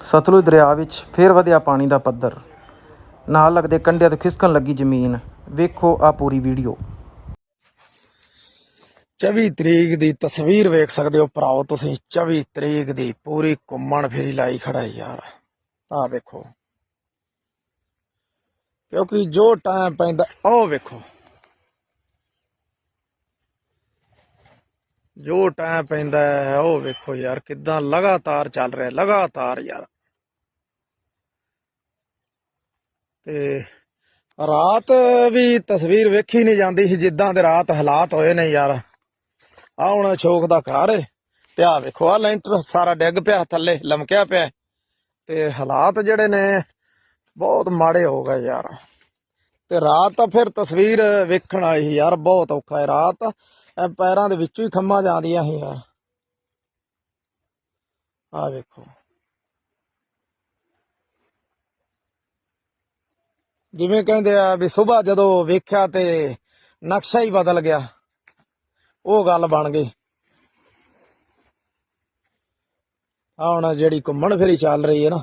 ਸਤਲੁਜ ਦਰਿਆ ਵਿੱਚ ਫੇਰ ਵਧਿਆ ਪਾਣੀ ਦਾ ਪੱਧਰ। ਨਾਲ ਲੱਗਦੇ ਕੰਢਿਆਂ ਤੋਂ ਖਿਸਕਣ ਲੱਗੀ ਜ਼ਮੀਨ। ਵੇਖੋ ਆ ਪੂਰੀ ਵੀਡੀਓ। 24 ਤਰੀਕ ਦੀ ਤਸਵੀਰ ਵੇਖ ਸਕਦੇ ਹੋ ਭਰਾਓ ਤੁਸੀਂ। 24 ਤਰੀਕ ਦੀ ਪੂਰੀ ਘੁੰਮਣ ਫੇਰੀ ਲਾਈ ਖੜਾ ਯਾਰ। ਆਹ ਵੇਖੋ। ਕਿਉਂਕਿ ਜੋ ਟਾਈਮ ਪੈਂਦਾ ਉਹ ਵੇਖੋ। ਜੋ ਟਾਈਮ ਪੈਂਦਾ ਹੈ, ਉਹ ਵੇਖੋ ਯਾਰ, ਕਿਦਾਂ ਲਗਾਤਾਰ ਚੱਲ ਰਿਹਾ, ਲਗਾਤਾਰ ਯਾਰ। ਤੇ ਰਾਤ ਵੀ ਤਸਵੀਰ ਵੇਖੀ ਨਹੀਂ ਜਾਂਦੀ ਸੀ, ਜਿੱਦਾਂ ਦੇ ਰਾਤ ਹਾਲਾਤ ਹੋਏ ਨੇ ਯਾਰ। ਆ ਹੁਣ ਅਸ਼ੋਕ ਦਾ ਘਰ ਏ, ਤੇ ਆ ਵੇਖੋ ਆ ਲੈਂਟਰ ਸਾਰਾ ਡਿੱਗ ਪਿਆ, ਥੱਲੇ ਲਮਕਿਆ ਪਿਆ ਤੇ ਹਾਲਾਤ ਜਿਹੜੇ ਨੇ, ਬਹੁਤ ਮਾੜੇ ਹੋ ਗਏ ਯਾਰ। ਤੇ ਰਾਤ ਫਿਰ ਤਸਵੀਰ ਵੇਖਣ ਆਈ ਸੀ ਯਾਰ, ਬਹੁਤ ਔਖਾ ਹੈ ਰਾਤ। ਪੈਰਾਂ ਦੇ ਵਿੱਚੋਂ ਹੀ ਖੰਮਾ ਜਾਂਦੀਆਂ ਸੀ ਯਾਰ। ਆ ਵੇਖੋ। ਜਿਵੇਂ ਕਹਿੰਦੇ ਆ ਵੀ ਸਵੇਰ ਜਦੋਂ ਵੇਖਿਆ ਤੇ ਨਕਸ਼ਾ ਹੀ ਬਦਲ ਗਿਆ। ਉਹ ਗੱਲ ਬਣ ਗਈ। ਆ ਹੁਣ ਜਿਹੜੀ ਘੁੰਮਣ ਫੇਰੀ ਚੱਲ ਰਹੀ ਹੈ ਨਾ।